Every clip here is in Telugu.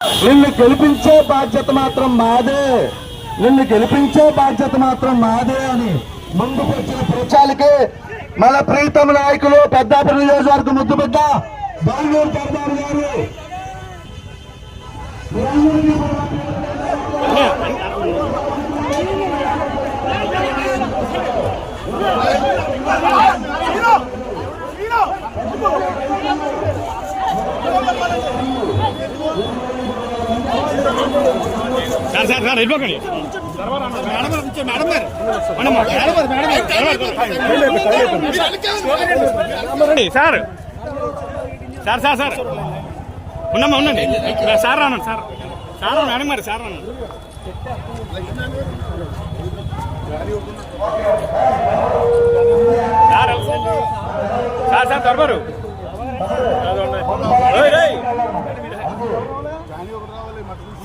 నిన్ను గెలిపించే బాధ్యత మాత్రం మాదే నిన్ను గెలిపించే బాధ్యత మాత్రం మాదే అని ముందుకు వచ్చిన ప్రచాలకి మన ప్రీతమ నాయకులు పెద్దాపురం నియోజకవర్గం ముద్దు బిడ్డ బెంగళూరు సర్దారు గారు Yeah కూడా సార్ సార్ సార్ వెళ్ళిపోకండి మేడం గారు నుంచో, మేడం గారు మేడం గారు, madam sir. Sir sir sir. ఉన్నమ్మా ఉండండి. సార్ రానండి సార్. సార్ రాను, మేడం మరి సార్ రాను. సార్ సార్ సార్ దొరబారు.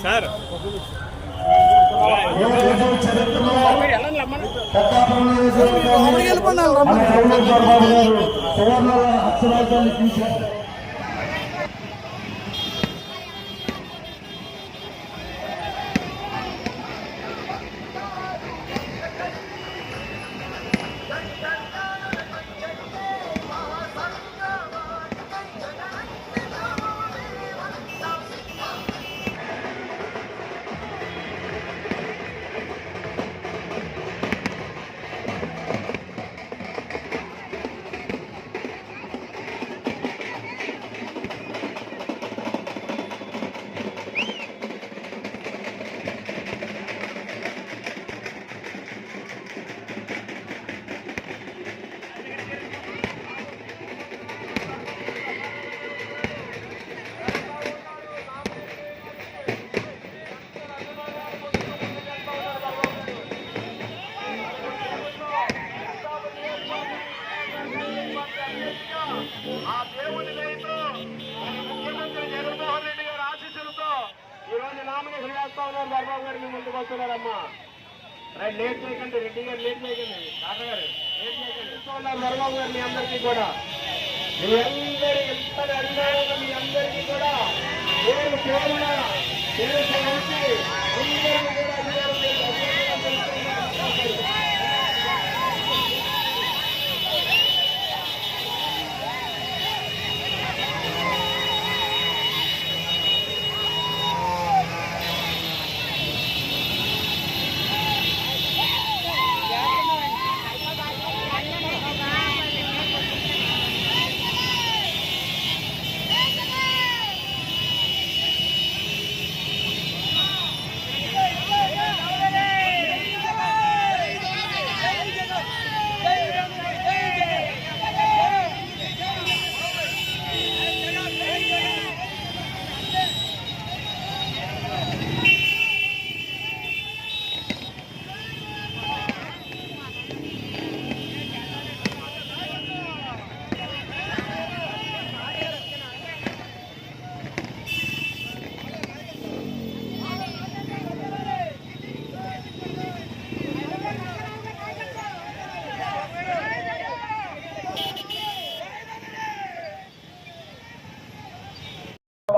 సార్. సువర్ణ అక్షరాలతో తీశారు. ఈ రోజు నామినేషన్ వేస్తా ఉన్నారు బాబు గారు మీ ముందుకు వస్తున్నారమ్మా రైట్ లేట్ చేయకండి రెడ్డి గారు లేట్ చేయకండి డాక్టర్ గారు లేట్ చేయకండి ఇస్తూ ఉన్నారు బాబు గారు మీ అందరికీ కూడా మీ అందరి ఎంత అభిమానంగా మీ అందరికీ కూడా నేను కేవల తెలుసు కలిసి అందరికీ కూడా అధికారం చేసి అభినందనలు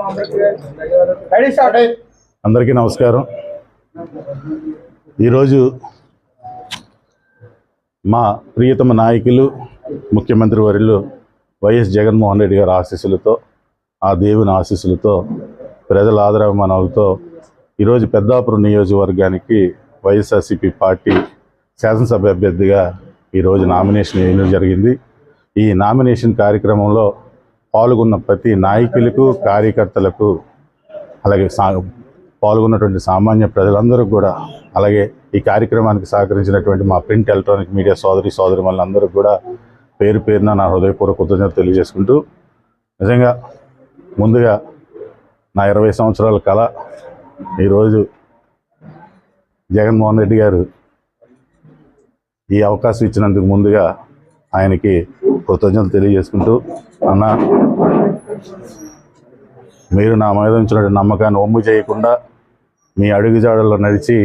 తెలుపుతున్నాను. అందరికీ నమస్కారం. ఈరోజు మా ప్రియతమ నాయకులు ముఖ్యమంత్రి వర్యులు వైఎస్ జగన్మోహన్ రెడ్డి గారి ఆశీస్సులతో ఆ దేవుని ఆశీస్సులతో ప్రజల ఆదరాభిమానాలతో ఈరోజు పెద్దాపురం నియోజకవర్గానికి వైఎస్ఆర్సీపీ పార్టీ శాసనసభ అభ్యర్థిగా ఈరోజు నామినేషన్ వేయడం జరిగింది. ఈ నామినేషన్ కార్యక్రమంలో పాల్గొన్న ప్రతి నాయకులకు కార్యకర్తలకు అలాగే సా పాల్గొన్నటువంటి సామాన్య ప్రజలందరూ కూడా అలాగే ఈ కార్యక్రమానికి సహకరించినటువంటి మా ప్రింట్ ఎలక్ట్రానిక్ మీడియా సోదరి సోదరి మనందరూ కూడా పేరు పేరున నా హృదయపూర్వక కృతజ్ఞత తెలియజేసుకుంటూ నిజంగా ముందుగా నా ఇరవై సంవత్సరాల కళ ఈరోజు జగన్మోహన్ రెడ్డి గారు ఈ అవకాశం ఇచ్చినందుకు ముందుగా ఆయనకి కృతజ్ఞతలు తెలియజేసుకుంటూ అన్న మీరు నా మీద ఉంచినటువంటి నమ్మకాన్ని ఒమ్ము చేయకుండా మీ అడుగుజాడల్లో నడిచి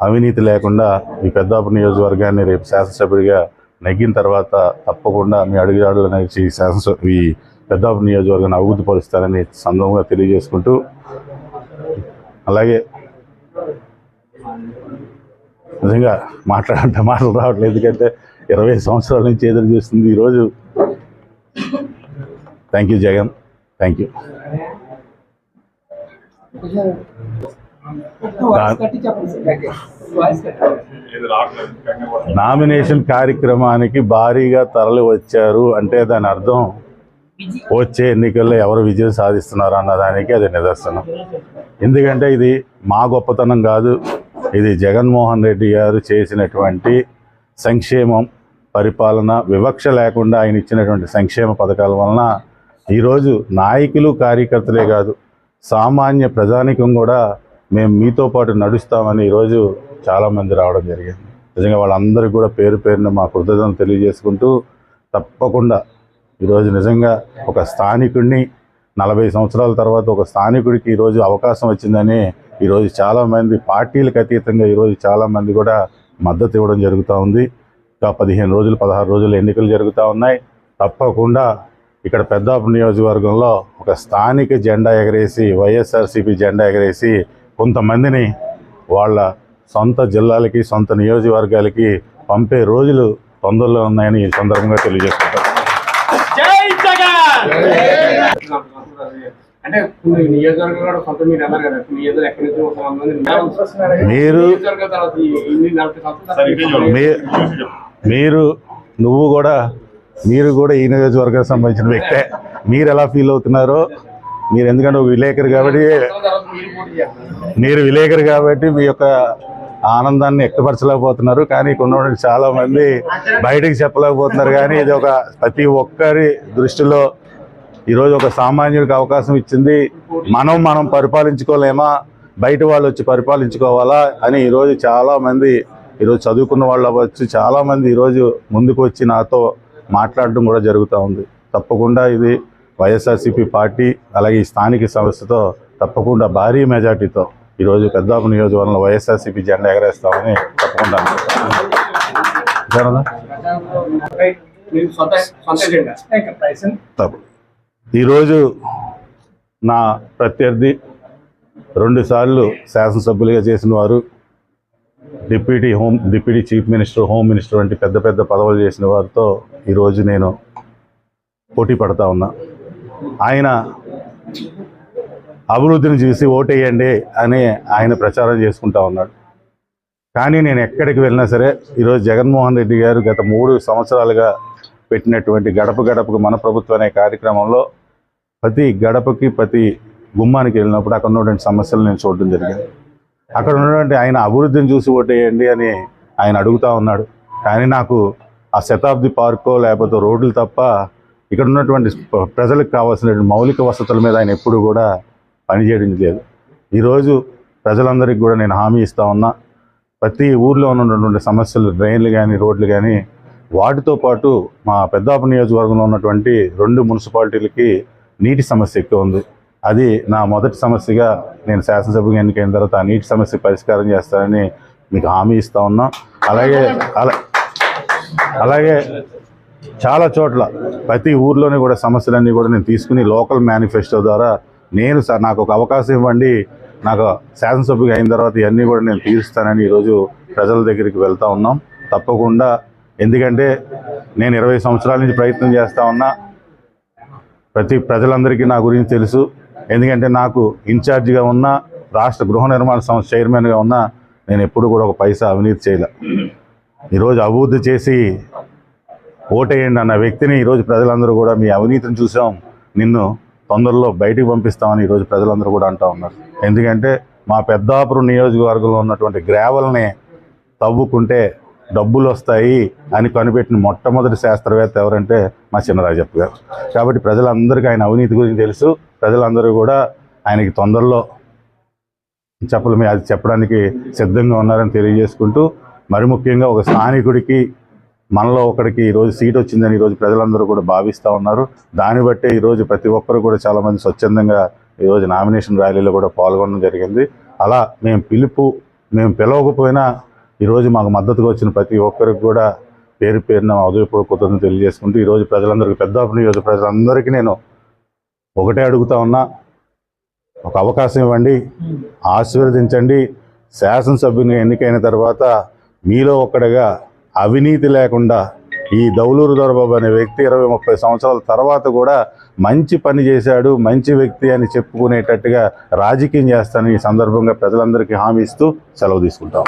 అవినీతి లేకుండా ఈ పెద్దాపురం నియోజకవర్గాన్ని రేపు శాసనసభ్యుడిగా నెగ్గిన తర్వాత తప్పకుండా మీ అడుగుజాడల్లో నడిచి శాసనసభ ఈ పెద్దాపురం నియోజకవర్గాన్ని అభివృద్ధి పరుస్తారని సందర్భంగా తెలియజేసుకుంటూ అలాగే నిజంగా మాట్లాడంటే మాటలు రావట్లేదు ఎందుకంటే ఇరవై సంవత్సరాల నుంచి ఎదురు చూస్తుంది ఈరోజు thank you Jagan. Thank you nomination కార్యక్రమానికి భారీగా తరలి వచ్చారు అంటే దాని అర్థం వచ్చే ఎన్నికల్లో ఎవరు విజయం సాధిస్తున్నారు అన్నదానికి అది నిదర్శనం. ఎందుకంటే ఇది మా గొప్పతనం కాదు ఇది జగన్మోహన్ రెడ్డి గారు చేసినటువంటి సంక్షేమం పరిపాలన వివక్ష లేకుండా ఆయన ఇచ్చినటువంటి సంక్షేమ పథకాల వలన ఈరోజు నాయకులు కార్యకర్తలే కాదు సామాన్య ప్రజానికం కూడా మేము మీతో పాటు నడుస్తామని ఈరోజు చాలామంది రావడం జరిగింది. నిజంగా వాళ్ళందరికీ కూడా పేరు పేరున మా కృతజ్ఞతలు తెలియజేసుకుంటూ తప్పకుండా ఈరోజు నిజంగా ఒక స్థానికుడిని నలభై సంవత్సరాల తర్వాత ఒక స్థానికుడికి ఈరోజు అవకాశం వచ్చిందని ఈరోజు చాలామంది పార్టీలకు అతీతంగా ఈరోజు చాలామంది కూడా మద్దతు ఇవ్వడం జరుగుతూ ఉంది. ఇంకా పదిహేను రోజులు పదహారు రోజులు ఎన్నికలు జరుగుతూ ఉన్నాయి. తప్పకుండా ఇక్కడ పెద్దాపు నియోజకవర్గంలో ఒక స్థానిక జెండా ఎగరేసి వైఎస్ఆర్సీపీ జెండా ఎగరేసి కొంతమందిని వాళ్ళ సొంత జిల్లాలకి సొంత నియోజకవర్గాలకి పంపే రోజులు తొందరలో ఉన్నాయని ఈ సందర్భంగా తెలియజేసుకుంటారు అంటే కొన్ని నియోజకవర్గాలు కూడా సొంత మీరు అన్నారు కదా నియోజకవర్గం ఎక్కడి నుంచి ఒక మంది మీరు నువ్వు కూడా మీరు కూడా ఈ నియోజకవర్గానికి సంబంధించిన వ్యక్తే. మీరు ఎలా ఫీల్ అవుతున్నారో మీరు ఎందుకంటే ఒక విలేకరు కాబట్టి మీరు విలేకరు కాబట్టి మీ యొక్క ఆనందాన్ని వ్యక్తపరచలేకపోతున్నారు. కానీ ఇక్కడ ఉన్నటువంటి చాలా మంది బయటికి చెప్పలేకపోతున్నారు. కానీ ఇది ఒక ప్రతి ఒక్కరి దృష్టిలో ఈరోజు ఒక సామాన్యుడికి అవకాశం ఇచ్చింది. మనం మనం పరిపాలించుకోలేమా? బయట వాళ్ళు వచ్చి పరిపాలించుకోవాలా? అని ఈరోజు చాలా మంది ఈరోజు చదువుకున్న వాళ్ళు అవ్వచ్చు చాలా మంది ఈరోజు ముందుకు వచ్చి నాతో మాట్లాడడం కూడా జరుగుతూ ఉంది. తప్పకుండా ఇది వైఎస్ఆర్సీపీ పార్టీ అలాగే ఈ స్థానిక సంస్థతో తప్పకుండా భారీ మెజార్టీతో ఈరోజు పెద్దాపు నియోజకవర్గంలో వైఎస్ఆర్సీపీ జెండా ఎగరేస్తామని తప్పకుండా అనుకుంటున్నాను. ఈరోజు నా ప్రత్యర్థి రెండుసార్లు శాసనసభ్యులుగా చేసిన వారు deputy home deputy chief minister home minister వంటి పెద్ద పెద్ద పదవులు చేసిన వారితో ఈరోజు నేను పోటీ పడతా ఉన్నా. ఆయన అభివృద్ధిని చూసి ఓటేయండి అని ఆయన ప్రచారం చేసుకుంటా ఉన్నాడు. కానీ నేను ఎక్కడికి వెళ్ళినా సరే ఈరోజు జగన్మోహన్ రెడ్డి గారు గత మూడు సంవత్సరాలుగా పెట్టినటువంటి గడప గడపకు మన ప్రభుత్వం అనే కార్యక్రమంలో ప్రతి గడపకి ప్రతి గుమ్మానికి వెళ్ళినప్పుడు అక్కడ ఉన్నటువంటి సమస్యలు నేను చూడడం జరిగింది. అక్కడ ఉన్నటువంటి ఆయన అభివృద్ధిని చూసి ఓటేయండి అని ఆయన అడుగుతా ఉన్నాడు. కానీ నాకు ఆ శతాబ్ది పార్కో లేకపోతే రోడ్లు తప్ప ఇక్కడ ఉన్నటువంటి ప్రజలకు కావాల్సినటువంటి మౌలిక వసతుల మీద ఆయన ఎప్పుడు కూడా పనిచేయడం లేదు. ఈరోజు ప్రజలందరికీ కూడా నేను హామీ ఇస్తూ ఉన్నా ప్రతి ఊర్లో ఉన్నటువంటి సమస్యలు డ్రైన్లు కానీ రోడ్లు కానీ వాటితో పాటు మా పెద్దాపు నియోజకవర్గంలో ఉన్నటువంటి రెండు మున్సిపాలిటీలకి నీటి సమస్య ఎక్కువ ఉంది. అది నా మొదటి సమస్యగా నేను శాసనసభ్యుగా ఎన్నికైన తర్వాత ఆ నీటి సమస్య పరిష్కారం చేస్తానని మీకు హామీ ఇస్తూ ఉన్నాం. అలాగే అలా అలాగే చాలా చోట్ల ప్రతి ఊర్లోనే కూడా సమస్యలన్నీ కూడా నేను తీసుకుని లోకల్ మేనిఫెస్టో ద్వారా నేను సార్ నాకు ఒక అవకాశం ఇవ్వండి. నాకు శాసనసభ్యుగా అయిన తర్వాత ఇవన్నీ కూడా నేను తీరుస్తానని ఈరోజు ప్రజల దగ్గరికి వెళ్తూ ఉన్నాం. తప్పకుండా. ఎందుకంటే నేను ఇరవై సంవత్సరాల నుంచి ప్రయత్నం చేస్తూ ఉన్నా. ప్రతి ప్రజలందరికీ నా గురించి తెలుసు. ఎందుకంటే నాకు ఇన్ఛార్జిగా ఉన్న రాష్ట్ర గృహ నిర్మాణ సంస్థ చైర్మన్గా ఉన్న నేను ఎప్పుడు కూడా ఒక పైసా అవినీతి చేయలే. ఈరోజు అభివృద్ధి చేసి ఓటేయండి అన్న వ్యక్తిని ఈరోజు ప్రజలందరూ కూడా మీ అవినీతిని చూసాం. నిన్ను తొందరలో బయటికి పంపిస్తామని ఈరోజు ప్రజలందరూ కూడా అంటా ఉన్నారు. ఎందుకంటే మా పెద్దాపురం నియోజకవర్గంలో ఉన్నటువంటి గ్రావెల్ని తవ్వుకుంటే డబ్బులు వస్తాయి అని కనిపెట్టిన మొట్టమొదటి శాస్త్రవేత్త ఎవరంటే మా చిన్నరాజప్ప గారు. కాబట్టి ప్రజలందరికీ ఆయన అవినీతి గురించి తెలుసు. ప్రజలందరూ కూడా ఆయనకి తొందరలో చెప్పలు అది చెప్పడానికి సిద్ధంగా ఉన్నారని తెలియజేసుకుంటూ మరి ముఖ్యంగా ఒక స్థానికుడికి మనలో ఒకడికి ఈరోజు సీట్ వచ్చిందని ఈరోజు ప్రజలందరూ కూడా భావిస్తూ ఉన్నారు. దాన్ని బట్టే ఈరోజు ప్రతి ఒక్కరు కూడా చాలామంది స్వచ్ఛందంగా ఈరోజు నామినేషన్ ర్యాలీలో కూడా పాల్గొనడం జరిగింది. అలా మేము పిలుపు మేము పిలవకపోయినా ఈరోజు మాకు మద్దతుగా వచ్చిన ప్రతి ఒక్కరికి కూడా పేరు పేరున ఉదయపూర్వక కృతజ్ఞతలు తెలియజేసుకుంటూ ఈరోజు ప్రజలందరికీ పెద్దాపు నియోజక ప్రజలందరికీ నేను ఒకటే అడుగుతా ఉన్నా. ఒక అవకాశం ఇవ్వండి ఆశీర్వదించండి. శాసనసభ్యుని ఎన్నికైన తర్వాత మీలో ఒక్కడిగా అవినీతి లేకుండా ఈ దౌలూరు దొరబాబు అనే వ్యక్తి ఇరవై ముప్పై సంవత్సరాల తర్వాత కూడా మంచి పని చేశాడు మంచి వ్యక్తి అని చెప్పుకునేటట్టుగా రాజకీయం చేస్తానని ఈ సందర్భంగా ప్రజలందరికీ హామీ ఇస్తూ సెలవు తీసుకుంటాం.